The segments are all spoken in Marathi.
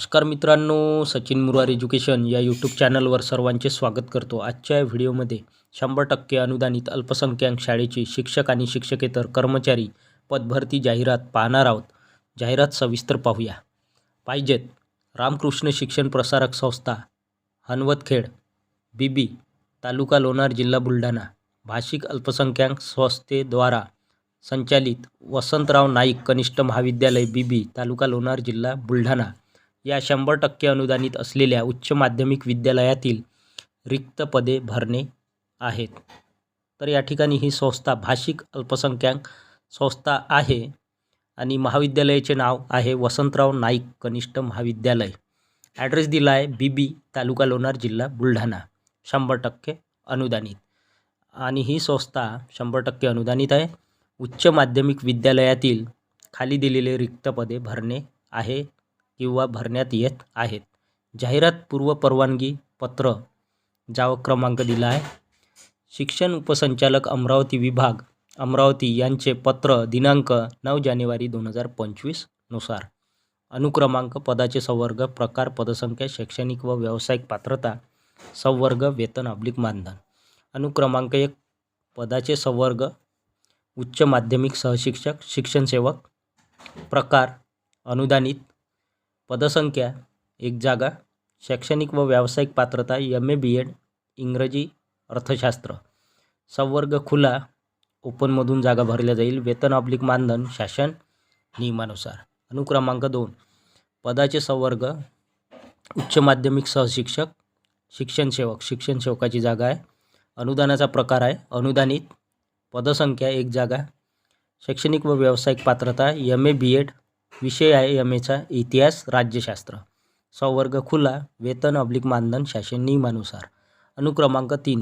नमस्कार मित्रांनो सचिन मुरार एज्युकेशन या यूट्यूब चॅनलवर सर्वांचे स्वागत करतो. आजच्या या व्हिडिओमध्ये शंभर टक्के अनुदानित अल्पसंख्याक शाळेचे शिक्षक आणि शिक्षकेतर कर्मचारी पदभरती जाहिरात पाहणार आहोत. जाहिरात सविस्तर पाहूया. पाहिजेत रामकृष्ण शिक्षण प्रसारक संस्था हनवतखेड बीबी तालुका लोणार जिल्हा बुलढाणा. भाषिक अल्पसंख्याक संस्थेद्वारा संचालित वसंतराव नाईक कनिष्ठ महाविद्यालय बीबी तालुका लोणार जिल्हा बुलढाणा. या शंभर टक्के अनुदानित असलेल्या उच्च माध्यमिक विद्यालयातील रिक्त पदे भरणे आहेत. तर या ठिकाणी ही संस्था भाषिक अल्पसंख्याक संस्था आहे आणि महाविद्यालयाचे नाव आहे वसंतराव नाईक कनिष्ठ महाविद्यालय. ॲड्रेस दिला आहे बी बी तालुका लोणार जिल्हा बुलढाणा. शंभर टक्के अनुदानित. आणि ही संस्था शंभर टक्के अनुदानित आहे. उच्च माध्यमिक विद्यालयातील खाली दिलेले रिक्त पदे भरणे आहे. किंवा भरण्यात येत आहेत. जाहिरात पूर्व परवानगी पत्र जाव क्रमांक दिला आहे. शिक्षण उपसंचालक अमरावती विभाग अमरावती यांचे पत्र दिनांक नऊ जानेवारी दोन हजार पंचवीसनुसार अनुक्रमांक पदाचे संवर्ग प्रकार पदसंख्या शैक्षणिक व व्यावसायिक पात्रता संवर्ग वेतन अब्लिक मानधन. अनुक्रमांक एक पदाचे संवर्ग उच्च माध्यमिक सहशिक्षक शिक्षण सेवक प्रकार अनुदानित पदसंख्या एक जागा शैक्षणिक व व्यावसायिक पात्रता एम ए बी एड इंग्रजी अर्थशास्त्र. संवर्ग खुला ओपनमधून जागा भरल्या जाईल. वेतन ऑब्लिक मानधन शासन नियमानुसार. अनुक्रमांक दोन. पदाचे संवर्ग उच्च माध्यमिक सहशिक्षक शिक्षण सेवक. शिक्षण सेवकाची जागा आहे. अनुदानाचा प्रकार आहे. अनुदानित. पदसंख्या एक जागा. शैक्षणिक व व्यावसायिक पात्रता एम ए बी एड विषय आहे एम एचा इतिहास राज्यशास्त्र. संवर्ग खुला वेतन अब्लिक मानधन शासन नियमानुसार. अनुक्रमांक तीन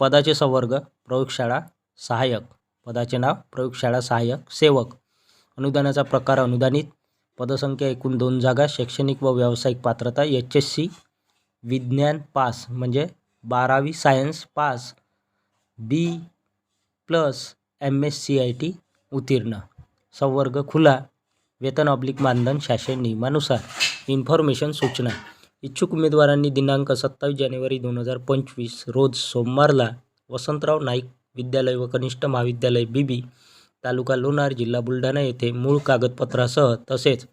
पदाचे संवर्ग प्रयोगशाळा सहाय्यक. पदाचे नाव प्रयोगशाळा सहाय्यक सेवक. अनुदानाचा प्रकार अनुदानित. पदसंख्या एकूण दोन जागा शैक्षणिक व व्यावसायिक पात्रता एच एस सी विज्ञान पास म्हणजे बारावी science pass. B plus M S C I T उत्तीर्ण. संवर्ग खुला वेतन ऑब्लिक मानधन शासन नियमानुसार इन्फॉर्मेशन सूचना. इच्छुक उमेदवारांनी दिनांक सत्तावीस जानेवारी दोन हजार पंचवीस रोज सोमवारला वसंतराव नाईक विद्यालय व कनिष्ठ महाविद्यालय बीबी तालुका लोणार जिल्हा बुलढाणा येथे मूळ कागदपत्रासह तसेच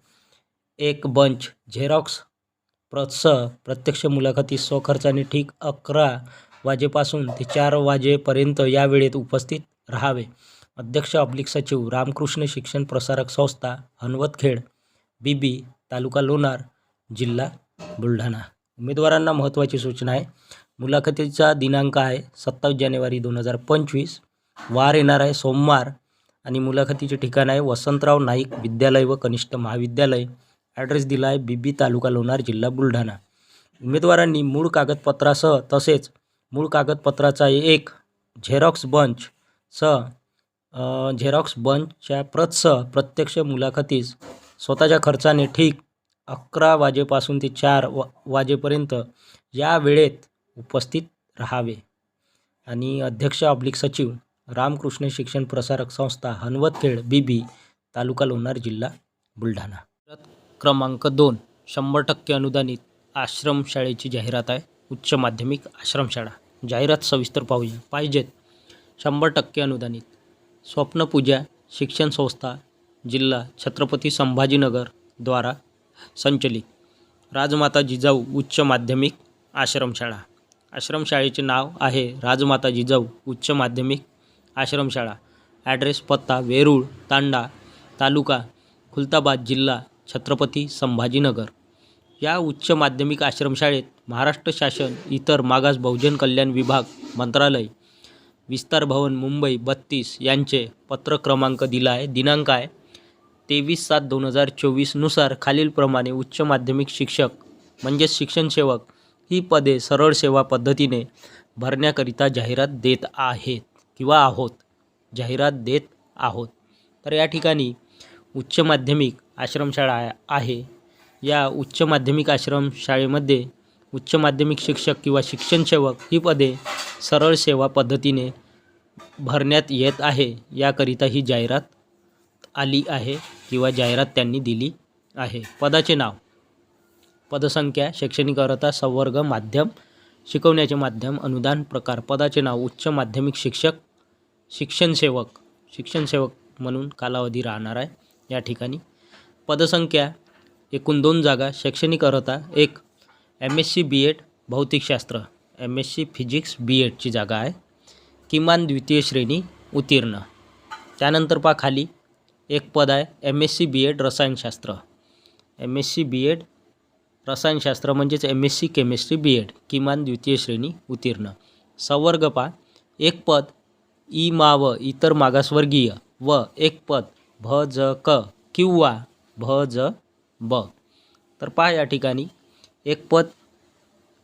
एक बंच झेरॉक्स प्रतसह प्रत्यक्ष मुलाखती स्वखर्चाने ठीक अकरा वाजेपासून ते चार वाजेपर्यंत या वेळेत उपस्थित राहावे. अध्यक्ष अब्लिक सचिव रामकृष्ण शिक्षण प्रसारक संस्था हनवतखेड बी बी तालुका लोणार जिल्हा बुलढाणा. उमेदवारांना महत्त्वाची सूचना आहे. मुलाखतीचा दिनांक आहे सत्तावीस जानेवारी दोन हजार पंचवीस. वार येणार आहे सोमवार आणि मुलाखतीचे ठिकाण आहे वसंतराव नाईक विद्यालय व कनिष्ठ महाविद्यालय. ॲड्रेस दिला आहे बीबी तालुका लोणार जिल्हा बुलढाणा. उमेदवारांनी मूळ कागदपत्रासह तसेच मूळ कागदपत्राचा एक झेरॉक्स बंच सह झेरॉक्स बंचच्या प्रतसह प्रत्यक्ष मुलाखतीस स्वतःच्या खर्चाने ठीक अकरा वाजेपासून ते चार वा वाजेपर्यंत या वेळेत उपस्थित राहावे. आणि अध्यक्ष ऑब्लिक सचिव रामकृष्ण शिक्षण प्रसारक संस्था हनवतखेड बी बी तालुका लोणार जिल्हा बुलढाणा. क्रमांक दोन शंभर टक्के अनुदानित आश्रमशाळेची जाहिरात आहे. उच्च माध्यमिक आश्रमशाळा जाहिरात सविस्तर पाहूया. पाहिजेत शंभर टक्के अनुदानित. स्वप्नपूजा शिक्षण संस्था जिल्हा छत्रपती संभाजीनगर द्वारा संचलित. राजमाता जिजाऊ उच्च माध्यमिक आश्रमशाळा. आश्रमशाळेचे नाव आहे राजमाता जिजाऊ उच्च माध्यमिक आश्रमशाळा. ॲड्रेस पत्ता वेरूळ तांडा तालुका खुलताबाद जिल्हा छत्रपती संभाजीनगर. या उच्च माध्यमिक आश्रमशाळेत महाराष्ट्र शासन इतर मागास बहुजन कल्याण विभाग मंत्रालय विस्तार भवन मुंबई बत्तीस यांचे पत्र क्रमांक दिला आहे दिनांक आहे तेवीस सात दोन हजार चोवीसनुसार खालीलप्रमाणे उच्च माध्यमिक शिक्षक म्हणजेच शिक्षणसेवक ही पदे सरळ सेवा पद्धतीने भरण्याकरिता जाहिरात देत आहेत किंवा आहोत. जाहिरात देत आहोत. तर या ठिकाणी उच्च माध्यमिक आश्रमशाळा आहे- या उच्च माध्यमिक आश्रमशाळेमध्ये उच्च माध्यमिक शिक्षक किंवा शिक्षणसेवक ही पदे सरळ सेवा पद्धतीने भरण्यात येत आहे. याकरिता ही जाहिरात आली आहे किंवा जाहिरात त्यांनी दिली आहे. पदाचे नाव. पदसंख्या शैक्षणिक अर्हता संवर्ग माध्यम शिकवण्याचे माध्यम अनुदान प्रकार. पदाचे नाव. उच्च माध्यमिक शिक्षक शिक्षणसेवक. शिक्षणसेवक म्हणून कालावधी राहणार आहे. या ठिकाणी. पदसंख्या एकूण दोन जागा. शैक्षणिक अर्हता एक. M S C B Ed भौतिकशास्त्र. M S C physics B एडची जागा आहे. किमान द्वितीय श्रेणी उत्तीर्ण. त्यानंतर पहा खाली. एक पद आहे M S C B Ed रसायनशास्त्र. M S C B Ed रसायनशास्त्र म्हणजेच M S C chemistry B Ed किमान द्वितीय श्रेणी उत्तीर्ण. संवर्ग पा एक पद ई मा व इतर मागासवर्गीय व एक पद भ ज क किंवा भ ज ब. तर पहा या ठिकाणी. एक पद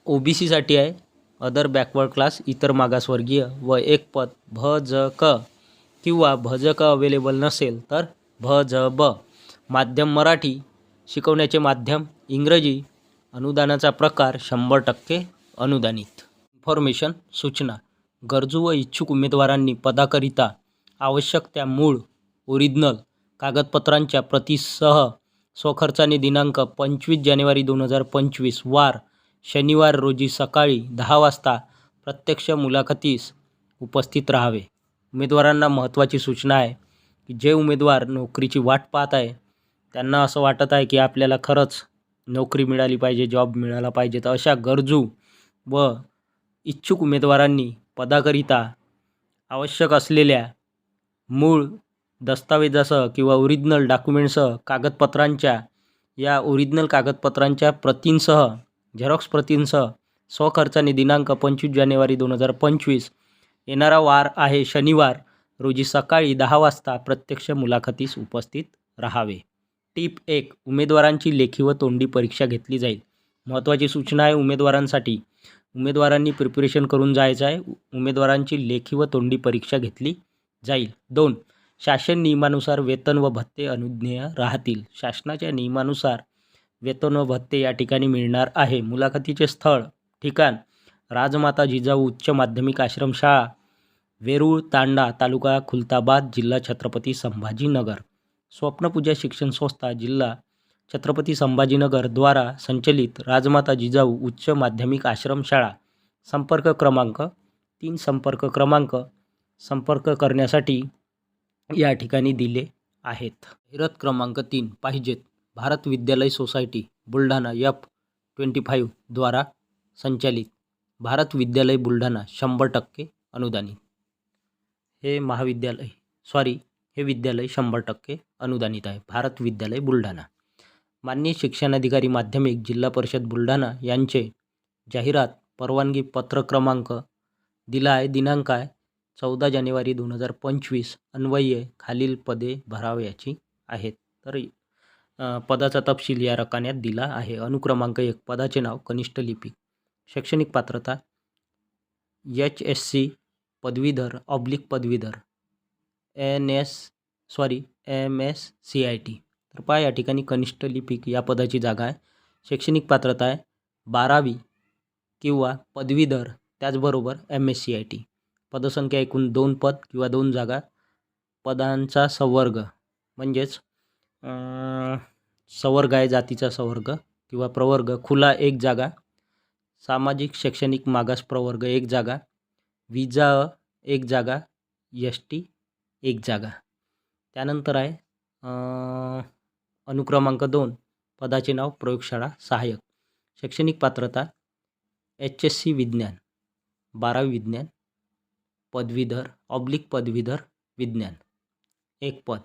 ओ बी सीसाठी आहे अदर बॅकवर्ड क्लास इतर मागासवर्गीय व एक पद भ ज क किंवा भ ज क अवेलेबल नसेल तर भ ज ब. माध्यम मराठी शिकवण्याचे माध्यम इंग्रजी अनुदानाचा प्रकार शंभर टक्के अनुदानित. इन्फॉर्मेशन सूचना गरजू व इच्छुक उमेदवारांनी पदाकरिता आवश्यक त्या मूळ ओरिजिनल कागदपत्रांच्या प्रतीसह स्वखर्चाने दिनांक पंचवीस जानेवारी दोन हजार पंचवीस वार शनिवार रोजी सकाळी दहा वाजता प्रत्यक्ष मुलाखतीस उपस्थित राहावे. उमेदवारांना महत्त्वाची सूचना आहे की जे उमेदवार नोकरीची वाट पाहत आहे त्यांना असं वाटत आहे की आपल्याला खरंच नोकरी मिळाली पाहिजे जॉब मिळाला पाहिजे. तर अशा गरजू व इच्छुक उमेदवारांनी पदाकरिता आवश्यक असलेल्या मूळ दस्तावेजासह किंवा ओरिजिनल डॉक्युमेंटसह कागदपत्रांच्या या ओरिजिनल कागदपत्रांच्या प्रतींसह झेरॉक्स प्रतींसह स्वखर्चाने दिनांक पंचवीस जानेवारी दोन हजार पंचवीस येणारा वार आहे शनिवार रोजी सकाळी दहा वाजता प्रत्यक्ष मुलाखतीस उपस्थित राहावे. टीप एक उमेदवारांची लेखी व तोंडी परीक्षा घेतली जाईल. महत्त्वाची सूचना आहे उमेदवारांसाठी. उमेदवारांनी प्रिपरेशन करून जायचं आहे. उमेदवारांची लेखी व तोंडी परीक्षा घेतली जाईल. दोन शासन नियमानुसार वेतन व भत्ते अनुज्ञेय राहतील. शासनाच्या नियमानुसार वेतन व भत्ते या ठिकाणी मिळणार आहे. मुलाखतीचे स्थळ ठिकाण राजमाता जिजाऊ उच्च माध्यमिक आश्रमशाळा वेरूळ तांडा तालुका खुलताबाद जिल्हा छत्रपती संभाजीनगर. स्वप्नपूजा शिक्षण संस्था जिल्हा छत्रपती संभाजीनगर द्वारा संचलित राजमाता जिजाऊ उच्च माध्यमिक आश्रमशाळा संपर्क क्रमांक तीन संपर्क क्रमांक संपर्क करण्यासाठी या ठिकाणी दिले आहेत. हिरत क्रमांक तीन पाहिजेत. भारत विद्यालय society Buldhana F twenty five द्वारा संचालित भारत विद्यालय बुलढाणा शंभर टक्के अनुदानित. हे महाविद्यालय सॉरी हे विद्यालय शंभर टक्के अनुदानित आहे. भारत विद्यालय बुलढाणा. माननीय शिक्षणाधिकारी माध्यमिक जिल्हा परिषद बुलढाणा यांचे जाहिरात परवानगी पत्र क्रमांक दिला आहे. दिनांक आहे चौदा जानेवारी दोन हजार पंचवीस. अन्वये खालील पदे भरावयाची आहेत. तर पदाचा तपशील या रकान्यात दिला आहे. अनुक्रमांक एक पदाचे नाव कनिष्ठ लिपिक शैक्षणिक पात्रता एच एस सी पदवीधर ऑब्लिक पदवीधर N S sorry M S C I T तर पहा या ठिकाणी कनिष्ठ लिपिक या पदाची जागा आहे. शैक्षणिक पात्रता आहे बारावी किंवा पदवीधर त्याचबरोबर M S C I T पदसंख्या एकूण दोन पद किंवा दोन जागा पदांचा संवर्ग म्हणजेच संवर्ग आहे जातीचा संवर्ग किंवा प्रवर्ग. खुला एक जागा. सामाजिक शैक्षणिक मागास प्रवर्ग एक जागा. विजा एक जागा. एस टी एक जागा. त्यानंतर आहे अनुक्रमांक दोन. पदाचे नाव प्रयोगशाळा सहाय्यक. शैक्षणिक पात्रता एच एस सी विज्ञान. बारावी विज्ञान. पदवीधर ऑब्लिक पदवीधर विज्ञान. एक पद.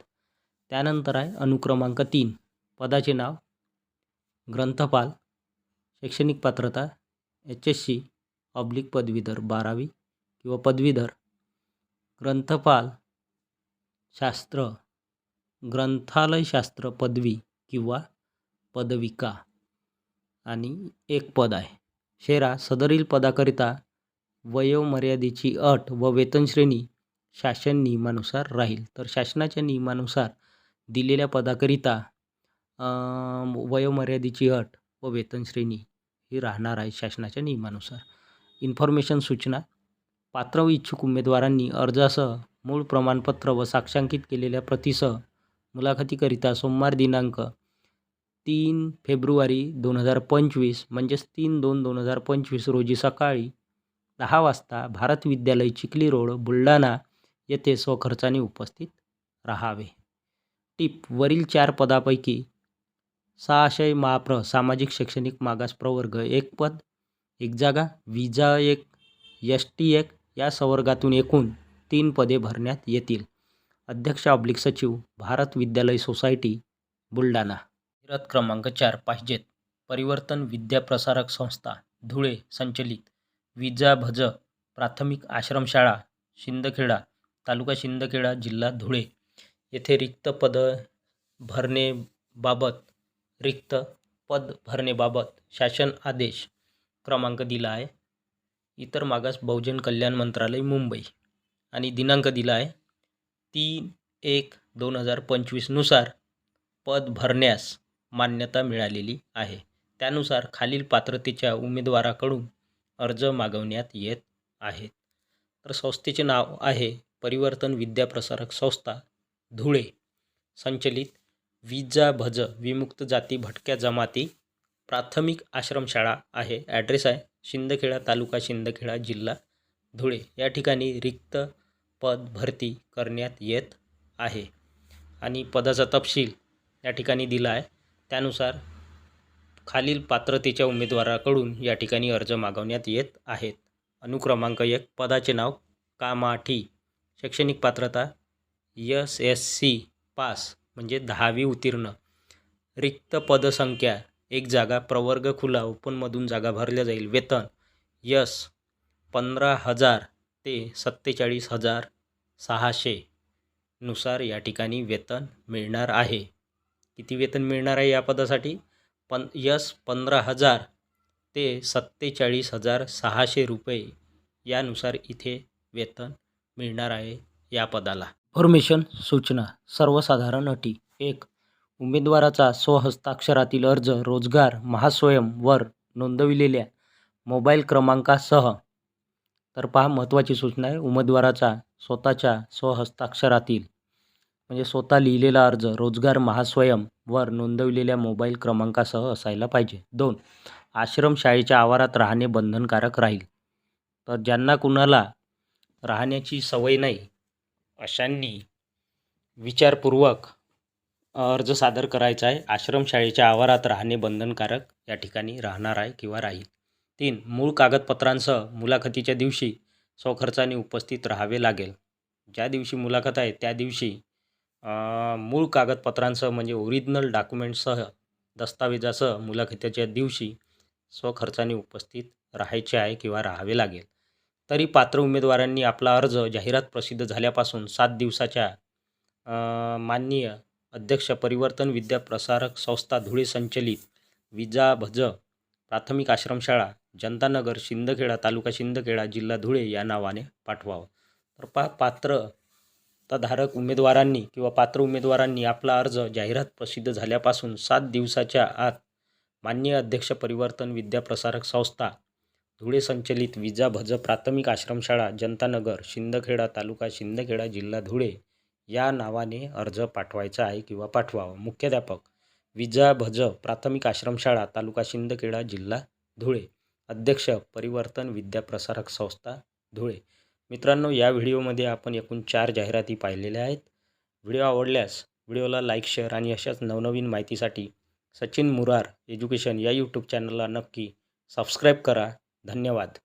त्यानंतर आहे अनुक्रमांक तीन. पदाचे नाव. ग्रंथपाल. शैक्षणिक पात्रता. H S C. ऑब्लिक पदवीधर बारावी किंवा पदवीधर. ग्रंथपाल. शास्त्र. ग्रंथालयशास्त्र पदवी किंवा पदविका. आणि एक पद आहे. शेरा सदरील पदाकरिता वयोमर्यादेची अट व वेतनश्रेणी शासन नियमानुसार राहील. तर शासनाच्या नियमानुसार दिलेल्या पदाकरिता वयोमर्यादेची अट व वेतनश्रेणी ही राहणार आहे शासनाच्या नियमानुसार. इन्फॉर्मेशन सूचना पात्र व इच्छुक उमेदवारांनी अर्जासह मूळ प्रमाणपत्र व साक्षांकित केलेल्या प्रतीसह मुलाखतीकरिता सोमवार दिनांक तीन फेब्रुवारी दोन हजार पंचवीस म्हणजेच तीन दोन दोन हजार पंचवीस रोजी सकाळी दहा वाजता भारत विद्यालय चिखली रोड बुलढाणा येथे स्वखर्चाने उपस्थित राहावे. टिप वरील चार पदापैकी सहाशय महाप्र सामाजिक शैक्षणिक मागास प्रवर्ग एक पद एक जागा विजा एक एस टी एक या संवर्गातून एकूण तीन पदे भरण्यात येतील. अध्यक्ष ऑब्लिक सचिव भारत विद्यालय सोसायटी बुलढाणा. रथ क्रमांक चार पाहिजेत. परिवर्तन विद्याप्रसारक संस्था धुळे संचलित. विजा भज प्राथमिक आश्रमशाळा शिंदखेडा तालुका शिंदखेडा जिल्हा धुळे. येथे रिक्त पद भरणेबाबत रिक्त पद भरणेबाबत शासन आदेश क्रमांक दिला आहे. इतर मागास बहुजन कल्याण मंत्रालय मुंबई. आणि दिनांक दिला आहे. तीन एक दोन हजार पंचवीसनुसार पद भरण्यास मान्यता मिळालेली आहे. त्यानुसार खालील पात्रतेच्या उमेदवाराकडून अर्ज मागवण्यात येत आहेत. तर संस्थेचे नाव आहे परिवर्तन विद्याप्रसारक संस्था धुळे. संचलित विजा भज विमुक्त जाती भटक्या जमाती प्राथमिक आश्रमशाळा आहे. ॲड्रेस आहे शिंदखेडा तालुका शिंदखेडा जिल्हा धुळे. या ठिकाणी रिक्त पद भरती करण्यात येत आहे. आणि पदाचा तपशील या ठिकाणी दिला आहे. त्यानुसार खालील पात्रतेच्या उमेदवाराकडून या ठिकाणी अर्ज मागवण्यात येत आहेत. अनुक्रमांक एक पदाचे नाव कामाठी. शैक्षणिक पात्रता यस एस सी पास म्हणजे दहावी उत्तीर्ण. रिक्त पदसंख्या एक जागा प्रवर्ग खुला ओपनमधून जागा भरल्या जाईल. वेतन यस पंधरा हजार ते सत्तेचाळीस हजार सहाशे नुसार या ठिकाणी वेतन मिळणार आहे. किती वेतन मिळणार आहे या पदासाठी? पन यस पंधरा हजार ते सत्तेचाळीस हजार सहाशे रुपये यानुसार इथे वेतन मिळणार आहे या पदाला. फॉर्मेशन सूचना सर्वसाधारण अटी. एक उमेदवाराचा स्वहस्ताक्षरातील अर्ज रोजगार महास्वयंवर नोंदविलेल्या मोबाईल क्रमांकासह. तर पहा महत्त्वाची सूचना आहे उमेदवाराचा स्वतःच्या स्वहस्ताक्षरातील म्हणजे स्वतः लिहिलेला अर्ज रोजगार महास्वयंवर नोंदविलेल्या मोबाईल क्रमांकासह असायला पाहिजे. दोन आश्रमशाळेच्या आवारात राहणे बंधनकारक राहील. तर ज्यांना कुणाला राहण्याची सवय नाही अशांनी विचारपूर्वक अर्ज सादर करायचा आहे. आश्रमशाळेच्या आवारात राहणे बंधनकारक या ठिकाणी राहणार आहे किंवा राहील. तीन मूळ कागदपत्रांसह मुलाखतीच्या दिवशी स्वखर्चाने उपस्थित राहावे लागेल. ज्या दिवशी मुलाखत आहे त्या दिवशी मूळ कागदपत्रांसह म्हणजे ओरिजिनल डॉक्युमेंटसह दस्तावेजासह मुलाखतीच्या दिवशी स्वखर्चाने उपस्थित राहायचे आहे किंवा राहावे लागेल. तरी पात्र उमेदवारांनी आपला अर्ज जाहिरात प्रसिद्ध झाल्यापासून सात दिवसाच्या माननीय अध्यक्ष परिवर्तन विद्या प्रसारक संस्था धुळे संचलित विजा भज प्राथमिक आश्रमशाळा जनतानगर शिंदखेडा तालुका शिंदखेडा जिल्हा धुळे या नावाने पाठवावं. तर पा पात्रताधारक उमेदवारांनी किंवा पात्र उमेदवारांनी आपला अर्ज जाहिरात प्रसिद्ध झाल्यापासून सात दिवसाच्या आत मान्य अध्यक्ष परिवर्तन विद्या प्रसारक संस्था धुळे संचलित विजा भज प्राथमिक आश्रमशाळा जनतानगर शिंदखेडा तालुका शिंदखेडा जिल्हा धुळे या नावाने अर्ज पाठवायचा आहे किंवा पाठवावा. मुख्याध्यापक विजा भज प्राथमिक आश्रमशाळा तालुका शिंदखेडा जिल्हा धुळे. अध्यक्ष परिवर्तन विद्याप्रसारक संस्था धुळे. मित्रांनो या व्हिडिओमध्ये आपण एकूण चार जाहिराती पाहिलेल्या आहेत. व्हिडिओ आवडल्यास व्हिडिओला लाईक शेअर आणि अशाच नवनवीन माहितीसाठी सचिन मुरार एज्युकेशन या यूट्यूब चॅनलला नक्की सबस्क्राईब करा. धन्यवाद.